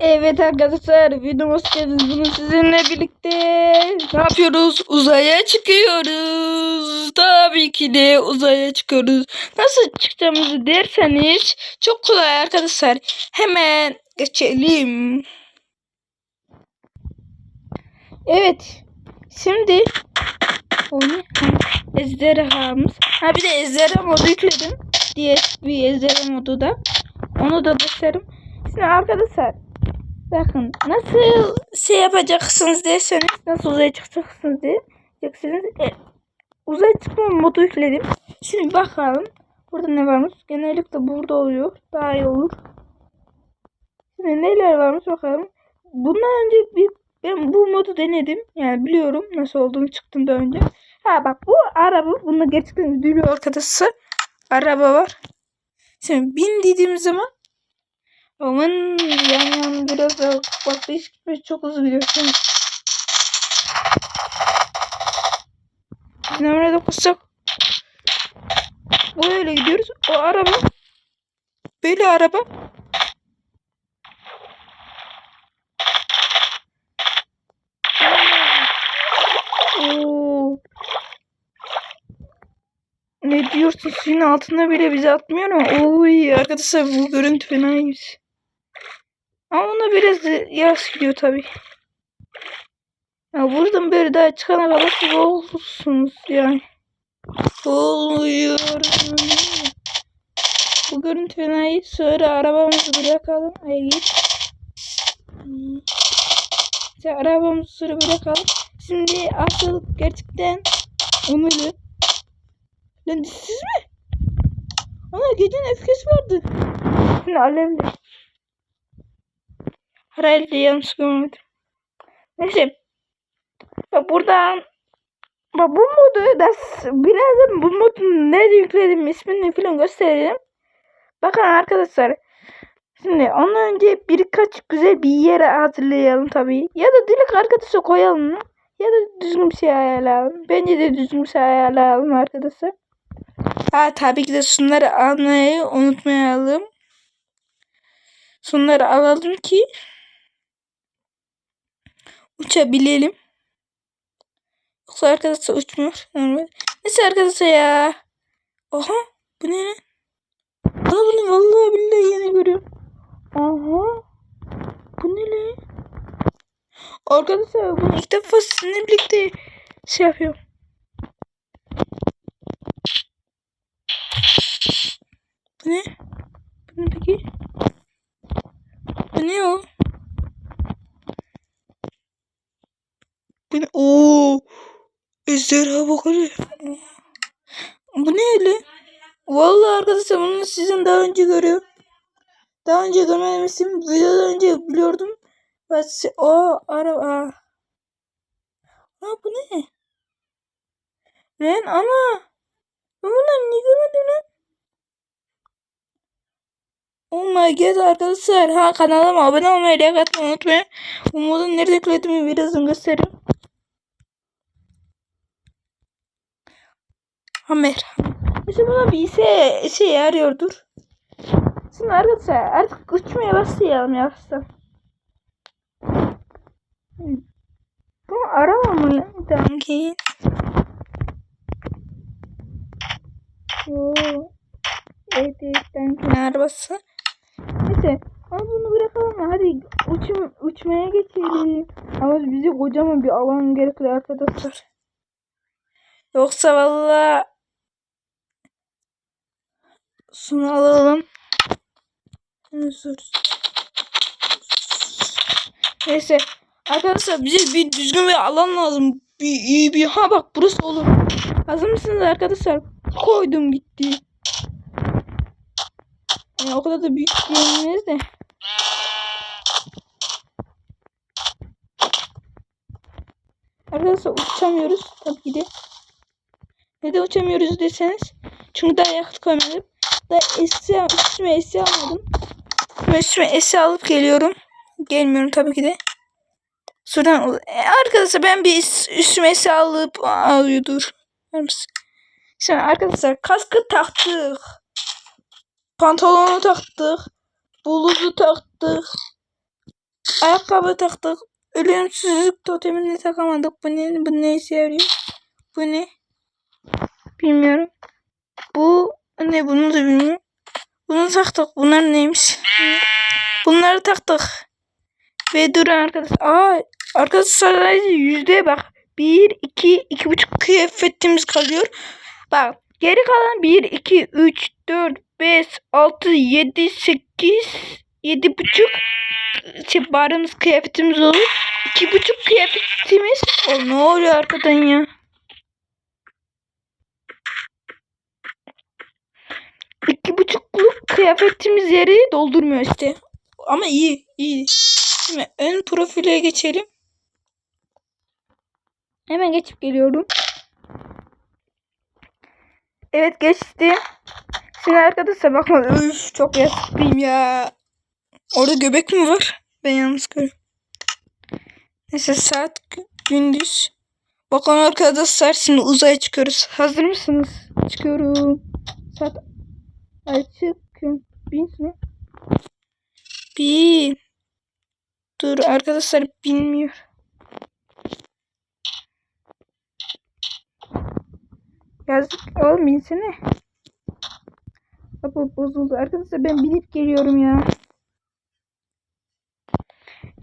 Evet arkadaşlar videoma hoş geldiniz. Bugün sizinle birlikte ne yapıyoruz? Uzaya çıkıyoruz. Tabii ki de uzaya çıkıyoruz. Nasıl çıkacağımızı derseniz çok kolay arkadaşlar. Hemen geçelim. Evet. Şimdi o ne? Ha, Ejderhamız. Ha bir de ejderha modu yükledim. Diye bir ejderha modu da. Onu da gösteririm. Şimdi arkadaşlar bakın nasıl şey yapacaksınız derseniz nasıl uzaya çıkacaksınız diyeceksiniz. E, uzaya çıkma modu yükledim. Şimdi bakalım. Burada ne varmış? Genellikle burada oluyor. Daha iyi olur. Şimdi neler varmış bakalım. Bundan önce bir ben bu modu denedim. Yani biliyorum nasıl olduğunu çıktığında önce. Ha bak bu araba. Bunda gerçekten duruyor arkadaşlar. Araba var. Şimdi bin dediğim zaman Aman yan yan biraz bak hiç çok hızlı gidiyorsun. Nerede dokusak? Böyle gidiyoruz. O araba. Böyle araba. Oo. Ne diyorsun? Suyun altında bile bizi atmıyor mu? Oy arkadaşlar bu görüntü fenaymış. Ama ona biraz yavaş gidiyor tabi. Ya buradan böyle daha çıkana kadar siz olursunuz yani. Oluyorum. Bu görüntü fenayı. Sonra arabamızı bırakalım. Ay git. İşte arabamızı sonra bırakalım. Şimdi asıl gerçekten onurlu. Lan siz mi? Ana gecenin öfkesi vardı. Şimdi alevli. Herhalde yanlış görmedim. Neyse. Bak buradan Bak bu modu da birazdan bu modu nerede yükledim ismini falan göstereyim. Bakın arkadaşlar. Şimdi ondan önce birkaç güzel bir yere hazırlayalım tabii. Ya da direkt arkadaşa koyalım. Ya da düzgün bir şey ayarlayalım. Bence de düzgün bir şey ayarlayalım arkadaşlar. Ha tabii ki de şunları almayı unutmayalım. Şunları alalım ki uçabilelim. Yoksa arkadaşlar uçmuyor. Normal. Neyse arkadaşlar ya. Aha bu ne? Ana bunu vallahi billahi yeni görüyorum. Aha. Bu ne lan? Arkadaşlar bunu ilk defa sizinle birlikte şey yapıyorum. Bu ne? Bu ne peki? Bu ne o? Bu ne? Oo. Ejderha bak. Bu ne öyle? Vallahi arkadaşlar bunu sizin daha önce görüyorum. Daha önce görmemiştim. Videodan önce biliyordum. Bas o araba. Ha bu ne? Lan ana. Ben bunları niye görmedim lan? Oh my god arkadaşlar. Ha kanalıma abone olmayı, like atmayı unutmayın. Bu modu nerede yüklediğimi birazdan göstereyim. Hamer. İşte buna bir şey, şey yarıyordur. Şimdi arkadaşlar artık uçmaya başlayalım yavaştan. Bu araba mı lan? Danki. Oo. Evet evet arabası. Neyse ama bunu bırakalım ya. Hadi uçum, uçmaya geçelim. Ama bize kocaman bir alan gerekli arkadaşlar. Yoksa valla şunu alalım. Neyse arkadaşlar bize bir düzgün bir alan lazım. Bir iyi bir ha bak burası olur. Hazır mısınız arkadaşlar? Koydum gitti. Yani o kadar da büyük diyemeyiz de. Arkadaşlar uçamıyoruz tabii ki de. Neden uçamıyoruz deseniz. Çünkü daha yakıt koymadım. Daha eşya, üstüme eşya almadım. Ben üstüme eşya alıp geliyorum. Gelmiyorum tabii ki de. Şuradan e, arkadaşlar ben bir üstüme eşya alıp alıyordur. Şimdi arkadaşlar kaskı taktık. Pantolonu taktık. Buluzu taktık. Ayakkabı taktık. Ölümsüzlük totemini takamadık. Bu ne? Bu ne işe yarıyor? Bu ne? Bilmiyorum. Bu ne? Bunu da bilmiyorum. Bunu taktık. Bunlar neymiş? Bunları taktık. Ve durun arkadaşlar. Aa, arkadaşlar sadece yüzdeye bak. 1, 2, 2,5 kıyafetimiz kalıyor. Bak geri kalan 1, 2, 3, 4, 5, 6, 7, 8, 7 buçuk şey, barımız kıyafetimiz olur. 2 buçuk kıyafetimiz. O ne oluyor arkadan ya? İki buçukluk kıyafetimiz yeri doldurmuyor işte. Ama iyi, iyi. Şimdi ön profile geçelim. Hemen geçip geliyorum. Evet geçti. Şimdi arkadaşlar bakma. Üf çok yasklıyım ya. Orada göbek mi var? Ben yalnız görüyorum. Neyse saat gü- gündüz. Bakın arkadaşlar şimdi uzaya çıkıyoruz. Hazır mısınız? Çıkıyorum. Saat açık. Bin mi? Bin. Dur arkadaşlar bilmiyor. Yazık oğlum binsene. Kapı bozuldu. Arkadaşlar ben binip geliyorum ya.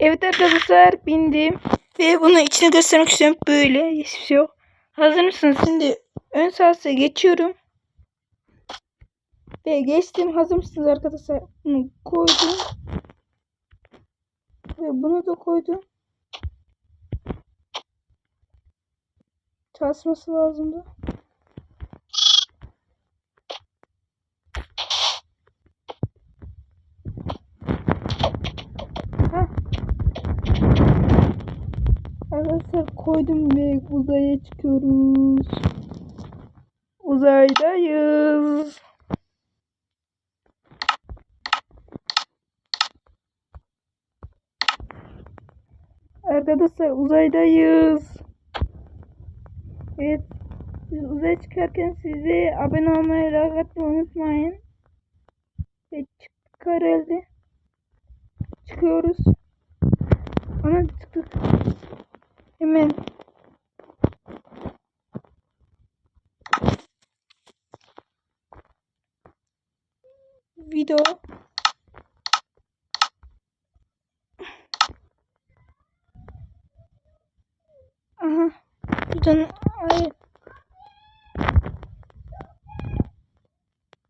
Evet arkadaşlar bindim. Ve bunu içine göstermek istiyorum. Böyle hiçbir şey yok. Hazır mısınız? Şimdi ön sahası geçiyorum. Ve geçtim. Hazır mısınız arkadaşlar? Bunu koydum. Ve bunu da koydum. Çalışması lazımdı. Arkadaşlar koydum ve uzaya çıkıyoruz. Uzaydayız. Arkadaşlar uzaydayız. Evet. Biz uzaya çıkarken size abone olmayı, like unutmayın. Ve çıktık herhalde. Çıkıyoruz. Ana çıktık. Hemen. Video. Aha. Buradan ay.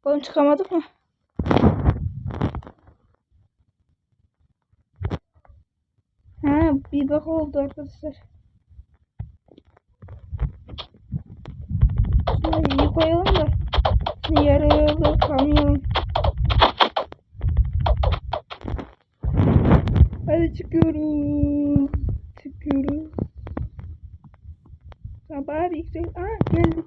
Oğlum çıkamadık mı? Ha bir bak oldu arkadaşlar. İyi koyalım da. Şimdi yarı yolda kalmayalım. Hadi çıkıyoruz. Çıkıyoruz. Sabah bir yüksek. Aa geldik.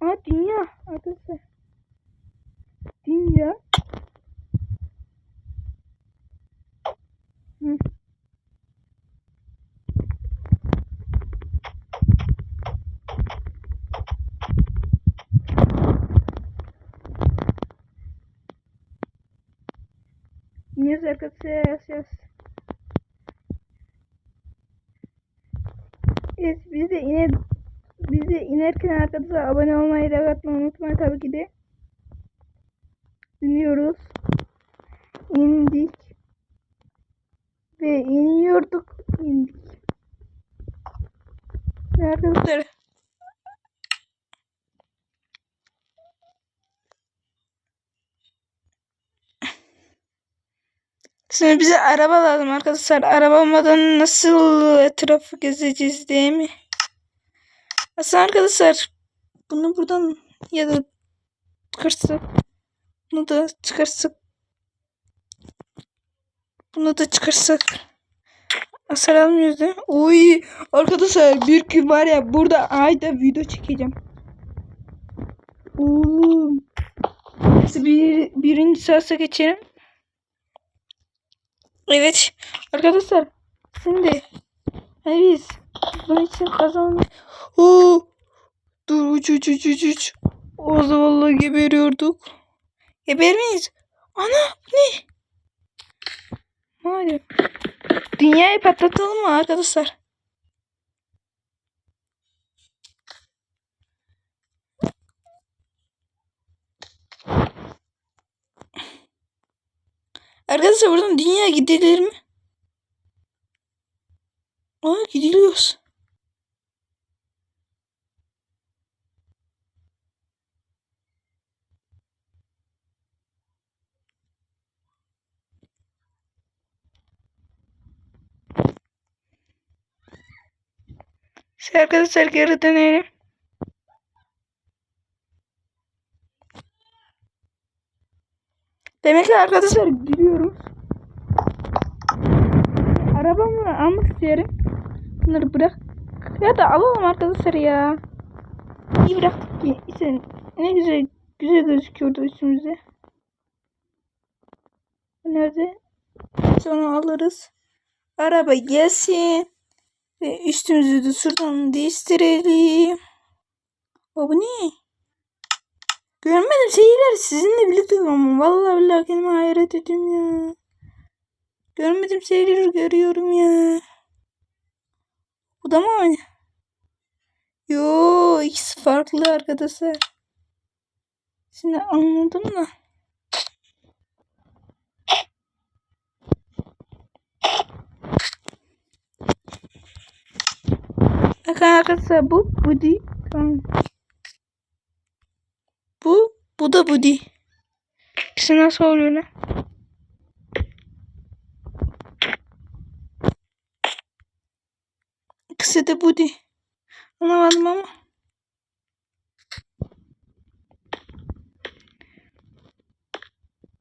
Aa dünya arkadaşlar. Dünya. Hı. News arkadaşlar yaz yaz. Evet biz de iner biz inerken arkadaşlar abone olmayı da atmayı unutmayın tabii ki de. İniyoruz. İndik. Ve iniyorduk. indik. Arkadaşlar. Şimdi bize araba lazım arkadaşlar. Araba olmadan nasıl etrafı gezeceğiz değil mi? Aslında arkadaşlar bunu buradan ya da çıkarsak bunu da çıkarsak bunu da çıkarsak hasar almıyoruz değil mi? Oy arkadaşlar bir gün var ya burada ayda video çekeceğim. Oğlum. Bir, birinci sırası geçelim. Evet arkadaşlar şimdi biz bunun için kazanmış. Oo, dur uç uç uç uç uç. O zavallı geberiyorduk. Gebermeyiz. Ana bu ne? Madem. Dünyayı patlatalım mı arkadaşlar? Arkadaşlar buradan dünya gidilir mi? Aa gidiliyoruz. Arkadaşlar geri dönelim. Demek ki arkadaşlar gidiyoruz. Arabamı almak istiyorum. Bunları bırak. Ya da alalım arkadaşlar ya. İyi bıraktık ki. İşte ne güzel güzel gözüküyordu üstümüzde. Nerede? Sonra alırız. Araba gelsin. Ve üstümüzü de şuradan değiştirelim. O bu ne? Görmedim şeyler sizinle birlikte ama vallahi billahi kendime hayret ediyorum ya. Görmedim şeyleri görüyorum ya. Bu da mı? Yo ikisi farklı arkadaşlar. Şimdi anladım da. Bakın arkadaşlar bu bu değil. Tamam. Bu bu da bu değil. İkisi nasıl oluyor lan? İkisi de bu değil. Anlamadım ama.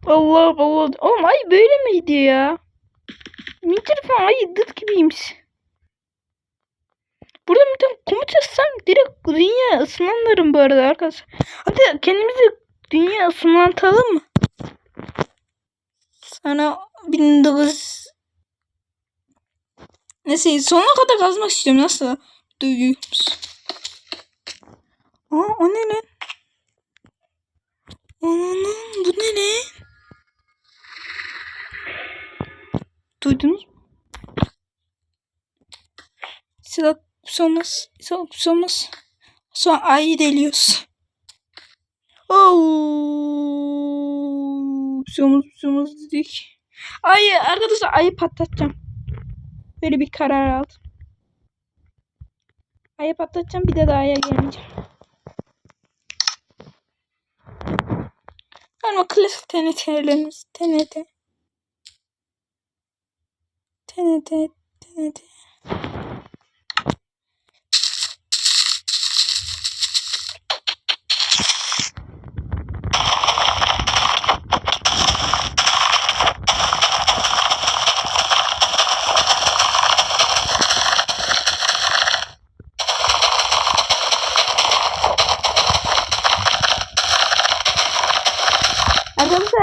Allah Allah. Oğlum ay böyle miydi ya? Min telefon ay dıt gibiymiş. Burada bir tane komut yazsam direkt dünya ısınanlarım bu arada arkadaşlar. Hadi kendimizi dünya ısınlatalım mı? Sana 1900 Neyse sonuna kadar kazmak istiyorum. Nasıl? Duyuyoruz. Aa o ne lan? Ananın bu ne lan? Duydunuz mu? Silah Silah sonmaz. Sonra ayı deliyoruz. Oh, somuz somuz dedik. Ayı arkadaşlar ayı patlatacağım. Böyle bir karar aldım. Ayı patlatacağım bir de daha aya gelmeyeceğim. Ama klasik TNT'lerimiz TNT. TNT TNT.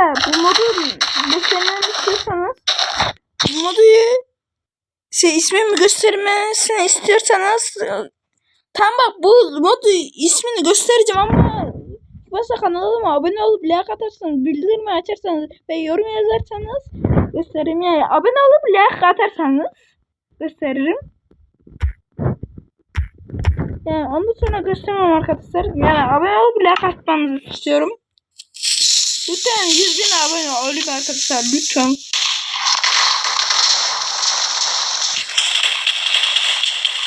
Bu modu göstermemi istiyorsanız bu modu şey ismimi göstermesini istiyorsanız tam bak bu modu ismini göstereceğim ama Varsa kanalıma abone olup like atarsanız, bildirimi açarsanız ve yorum yazarsanız gösteririm. Yani abone olup like atarsanız gösteririm. Yani ondan sonra göstermem arkadaşlar. Yani abone olup like atmanızı istiyorum. Lütfen 100 bin abone olayım arkadaşlar lütfen.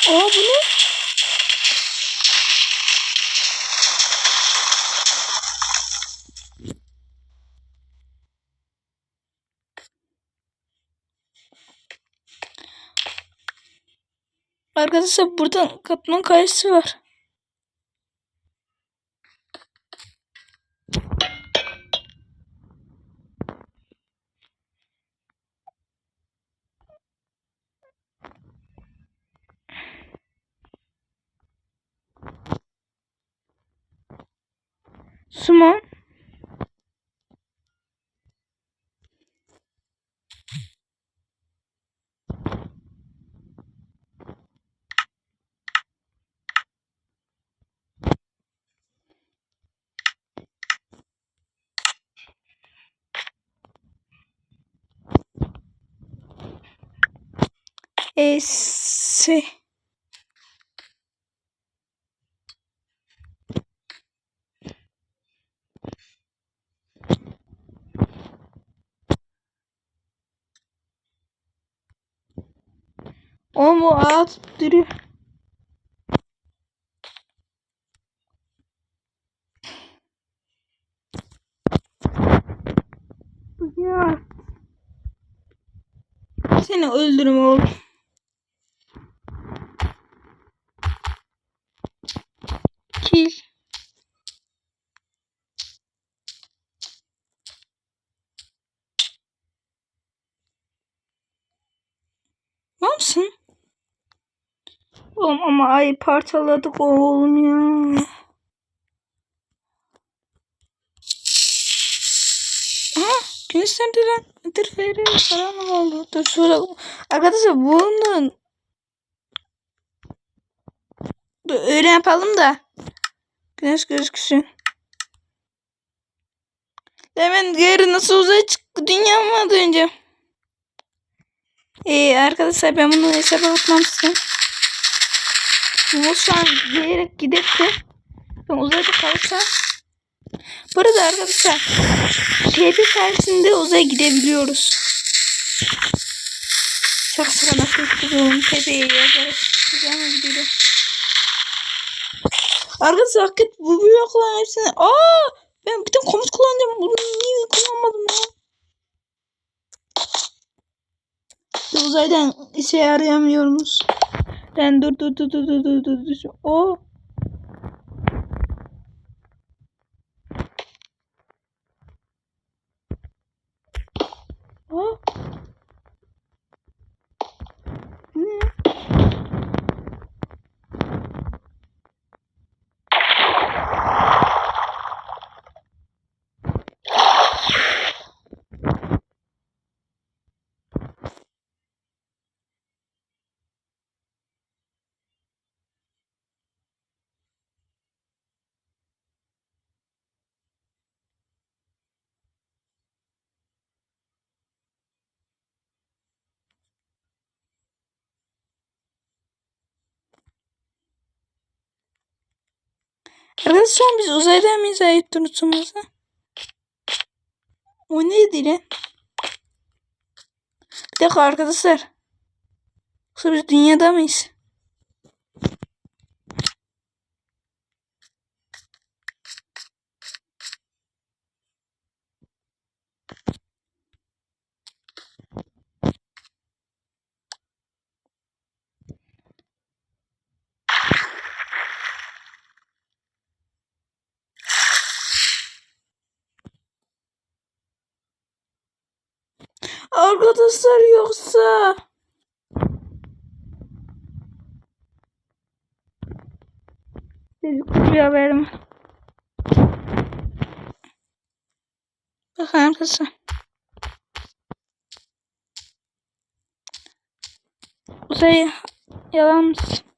Aa bu ne? Arkadaşlar burada katman kayısı var. E, se- Oğlum o ağaç duruyor. Ya. Seni öldürüm oğlum. Ne yapsın? Oğlum ama ay parçaladık oğlum ya. Aha gösterdiler. Interfere falan oldu? Dur şöyle. Arkadaşlar bunun Dur, öyle yapalım da. Güneş gözüksün. Hemen geri nasıl uzaya çıktı dünya mı önce? Ee, arkadaşlar ben bunu hesaba atmam size. Bu şu an diyerek giderse ben uzayda kalırsam bu arada arkadaşlar TP sayesinde uzaya gidebiliyoruz. Şaka şaka nasıl yapıyorum TP'ye yazarak uzaya gidiyorum. Arkadaşlar hakikaten bu blokların hepsini aa zaten işe yarayamıyoruz. Ben dur dur dur dur dur dur dur. O Arkadaşlar biz uzaydan mıyız ayıp tutumuzda? O neydi lan? Bir dakika arkadaşlar. Yoksa biz dünyada mıyız? Arkadaşlar yoksa... Buraya verim. Bakın arkadaşlar. Şey yalan mısın?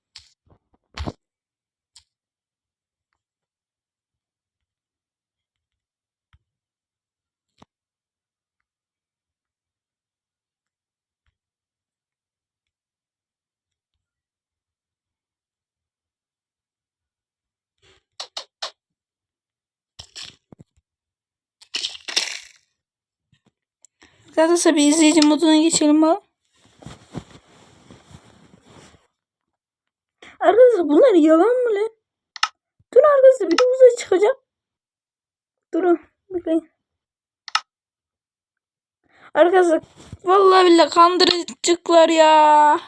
Arkadaşlar bir izleyici moduna geçelim bak. Arkadaşlar bunlar yalan mı lan? Dur arkadaşlar bir de uzaya çıkacağım. Durun bekleyin. Arkadaşlar vallahi billahi kandırıcıklar ya.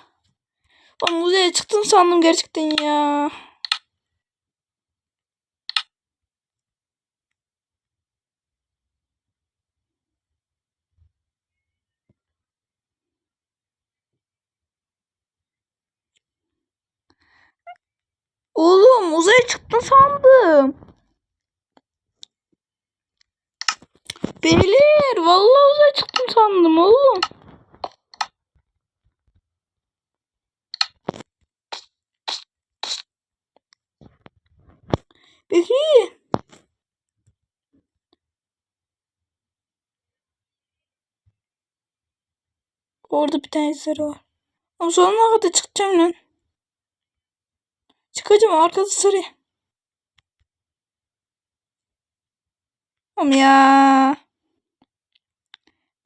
Ben uzaya çıktım sandım gerçekten ya. Oğlum uzaya çıktın sandım. Beyler vallahi uzaya çıktım sandım oğlum. Bekleyin. Orada bir tane sarı var. Ama sonuna kadar çıkacağım lan. Çıkacağım arkada sarı. Oğlum ya.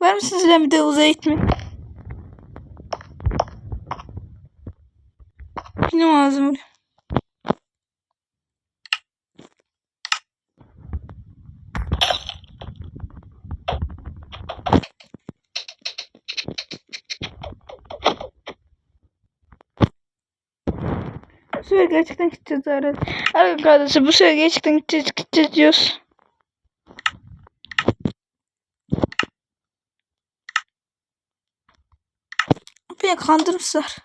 Var mısınız lan bir de uzaya gitmek? Benim ağzım vuruyor. Sefer gerçekten gideceğiz arkadaşlar. Arkadaşlar bu sefer gerçekten gideceğiz gideceğiz diyoruz. Beni kandırmışlar.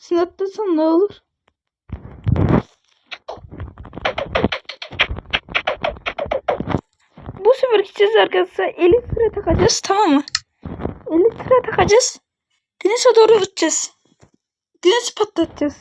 Sen atlasan ne olur? Bu sefer gideceğiz arkadaşlar. 50 lira takacağız tamam mı? 50 lira takacağız. Güneşe doğru gideceğiz. Güneş patlatacağız.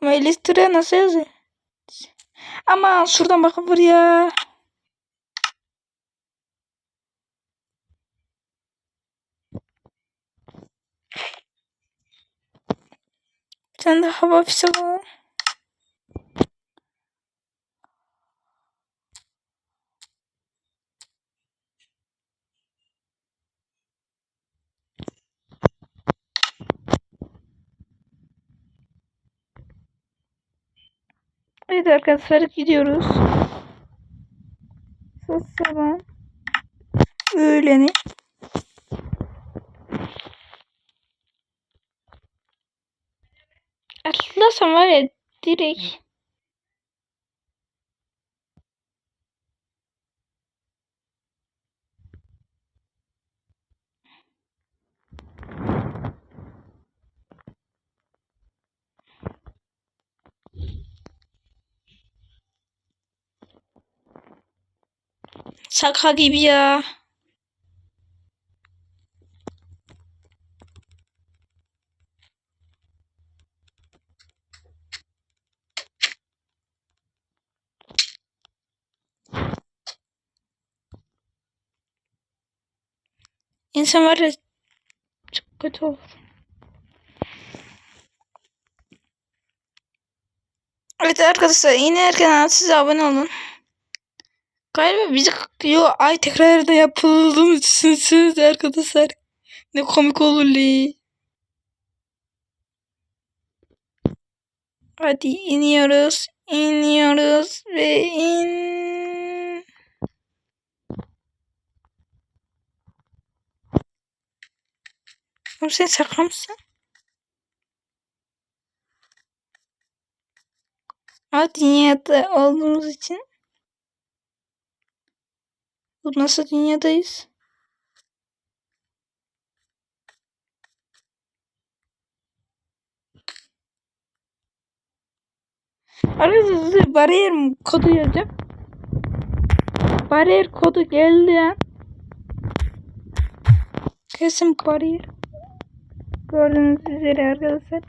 Ama 50 lira nasıl yazıyor? Ama şuradan bakın buraya. Bir tane de hava fişek alalım. Evet arkadaşlar gidiyoruz. Sabah. Öğleni. Atlasam var ya direkt. Şaka gibi ya. İnsan var ya çok kötü olur. Evet arkadaşlar yine erken size abone olun. Galiba bizi yo ay tekrar da yapıldığımız düşünsünüz arkadaşlar. Ne komik olur li. Hadi iniyoruz. iniyoruz ve in. Oğlum sen şaka mısın? Ama dünyada olduğumuz için bu nasıl dünyadayız? Arkadaşlar bariyer kodu yazacağım. Bariyer kodu geldi an. Kesin bariyer. Gördüğünüz üzere arkadaşlar.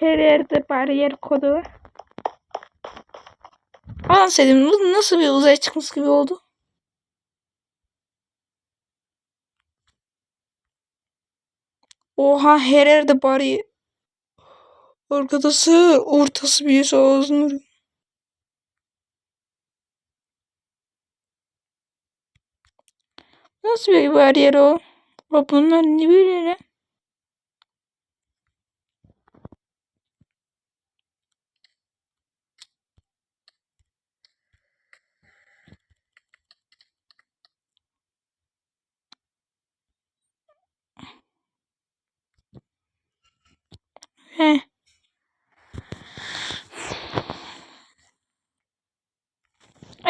Her yerde bariyer kodu var. Alan dedim bu nasıl bir uzay çıkmış gibi oldu. Oha her yerde bari arkadaşı ortası bir ağzını Nasıl bir bariyer? O bunlar ne böyle?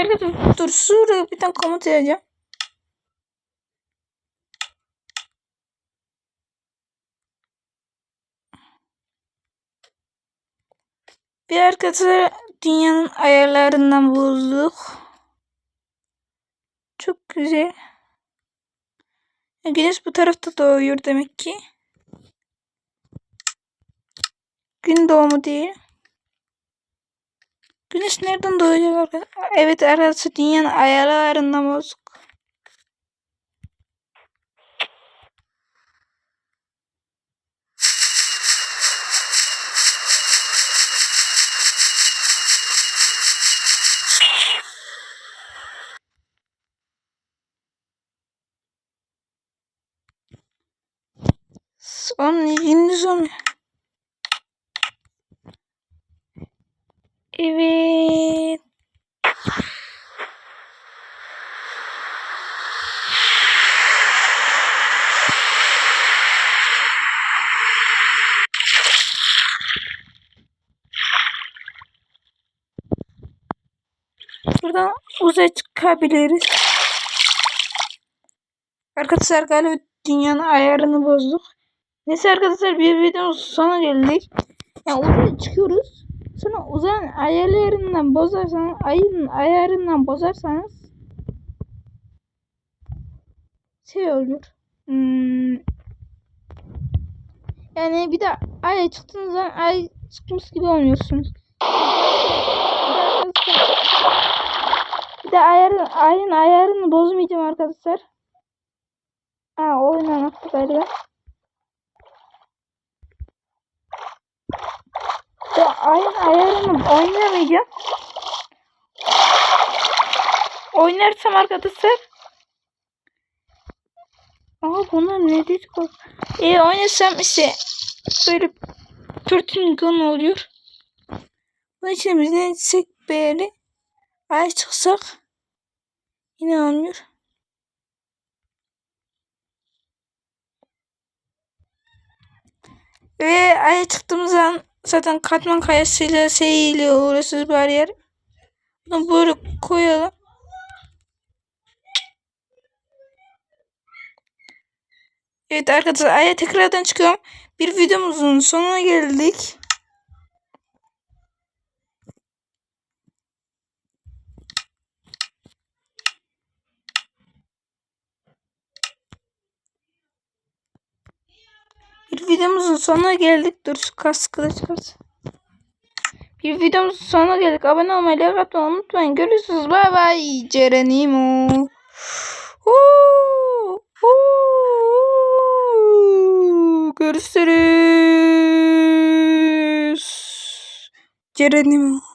Arkadaşlar dur şuraya bir tane komut yazacağım. Bir arkadaşlar dünyanın ayarlarından bulduk. Çok güzel. Güneş bu tarafta doğuyor demek ki. Gün doğumu değil. Güneş nereden arkadaşlar? Evet arkadaşlar dünyanın ayarlarından bozuk. 9'a çıkabiliriz. Arkadaşlar galiba dünyanın ayarını bozduk. Neyse arkadaşlar bir videonun sonuna geldik. Yani uzaya çıkıyoruz. Sonra uzayın ayarlarından bozarsanız, ayın ayarından bozarsanız şey olur. Hmm. Yani bir de aya çıktığınız zaman ay çıkmış gibi olmuyorsunuz. De ayarın, ayın ayarını bozmayacağım arkadaşlar. Aa oyun anlattı galiba. Ya ayın ayarını oynamayacağım. Oynarsam arkadaşlar. Aa bunlar ne dedik o? E oynasam işte böyle pürtün gün oluyor. Bunun için biz ne etsek böyle ay çıksak yine olmuyor. Ve aya çıktığımız zaman zaten katman kayasıyla şeyiyle uğraşıyoruz bariyer. Bunu böyle koyalım. Evet arkadaşlar aya tekrardan çıkıyorum. Bir videomuzun sonuna geldik. Bir videomuzun sonuna geldik. Dur şu kas kılıç kas. Bir videomuzun sonuna geldik. Abone olmayı, like atmayı unutmayın. Görüşürüz. Bay bay. Cerenimo. Görüşürüz. Cerenimo.